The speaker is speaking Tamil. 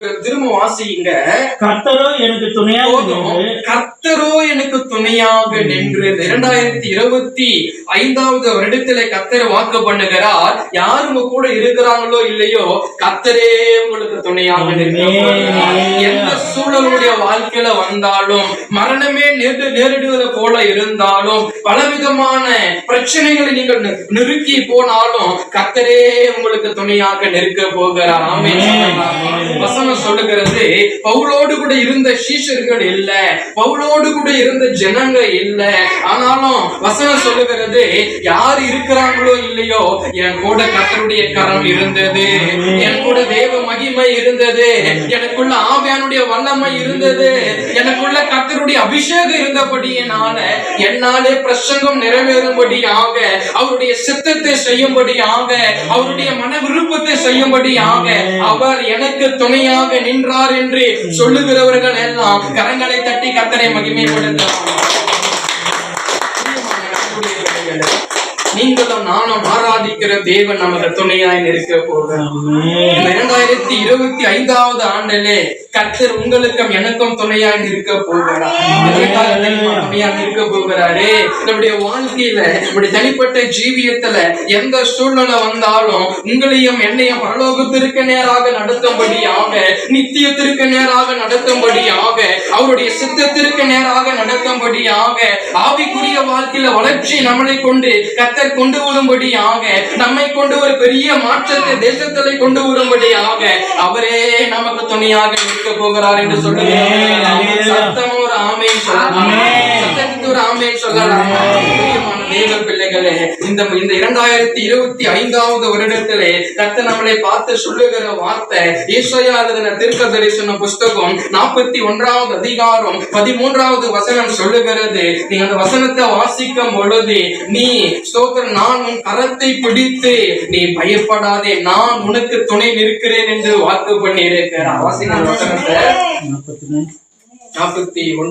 திரும்ப வாசிங்க. கர்த்தரோ எனக்கு துணையாக கர்த்தரோ எனக்கு துணையாக நின்று. இரண்டாயிரத்தி இருபத்தி ஐந்தாவது வருடத்திலே கர்த்தர் வாக்கு பண்ணுகிறார் யார் உங்க கூட இருக்கிறாங்களோ இல்லையோ கர்த்தரே உங்களுக்கு துணையாக. எந்த சூழலுடைய வாழ்க்கையில வந்தாலும் மரணமே நேரு நேரிடுவது போல இருந்தாலும் பலவிதமான பிரச்சனைகளை நீங்கள் நெருக்கி போனாலும் கர்த்தரே உங்களுக்கு துணையாக நிற்க போகிறார்? வசனம் சொல்லுகிறது பவுலோடு கூட இருந்த சீஷர்கள் இல்ல பவுலோடு கூட இருந்த ஜனங்க இல்ல ஆனாலும் வசனம் சொல்லுகிறது யார் இருக்கிறாங்களோ இல்லையோ என் கூட கத்தருடைய கரம் இருந்தது. என் கூட தேவ மகிமை இருந்தது. எனக்குள்ள ஆவியானுடைய வல்லமை இருந்தது. எனக்குள்ள கத்தருடைய அபிஷேகம் இருந்தபடியினால என்னாலே பிரசங்கம் நிறைவேறும்படியாக அவருடைய சித்தத்தை செய்யும்படியாக அவருடைய மன விருப்பத்தை செய்யும்படியாக அவர் எனக்கு துணையாக நின்றார் என்று சொல்லுகிறவர்கள் எல்லாம் கரங்களை தட்டி கத்தனை மகிமைப்படுத்தலாம். நீங்களும் நானும் ஆராதிக்கிற தேவன் நமக்கு துணையாய் நிற்க போகிறார். இந்த இரண்டாயிரத்தி இருபத்தி ஐந்தாவது ஆண்டிலே கர்த்தர் உங்களுக்கும் எனக்கும் துணையாக இருக்க போகிறார். துணையாக இருக்க போகிறாரு. நம்முடைய வாழ்க்கையில நம்முடைய தனிப்பட்ட ஜீவியத்துல எந்த சூழ்நிலை வந்தாலும் உங்களையும் என்னையும் பரலோகத்திற்கு நேராக நடத்தும்படியாக நித்தியத்திற்கு நேராக நடத்தும்படியாக அவருடைய சித்தத்திற்கு நேராக நடத்தும்படியாக ஆவிக்குரிய வாழ்க்கையில வளர்ச்சி நம்மளை கொண்டு கத்தர் கொண்டு வரும்படியாக நம்மை கொண்டு ஒரு பெரிய மாற்றத்தை தேசத்திலே கொண்டு வரும்படியாக அவரே நமக்கு துணையாக நிற்க போகிறார் என்று சொல்லுகிறார் சத்தம் ஒரு ஆமேன் சொல்லலாம் சத்தத்துக்கு ஒரு ஆமேன் சொல்லலாம் தேவ பிள்ளைகளே இந்த இந்த இரண்டாயிரத்தி இருபத்தி ஐந்தாவது வருடத்திலே கத்த நம்மளை பார்த்து சொல்லுகிற வார்த்தை ஈஸ்வயா எழுதின தீர்க்க தரிசன புஸ்தகம் நாற்பத்தி ஒன்றாவது அதிகாரம் பதிமூன்றாவது வசனம் சொல்லுகிறது. நீ அந்த வசனத்தை வாசிக்கும் பொழுது நீ ஸ்தோத்திரம் நான் உன் கரத்தை பிடித்து நீ பயப்படாதே நான் உனக்கு துணை நிற்கிறேன் என்று வாக்கு பண்ணி இருக்கிறார் வாசின வசனத்தை. நாற்பத்தி ஒன்று.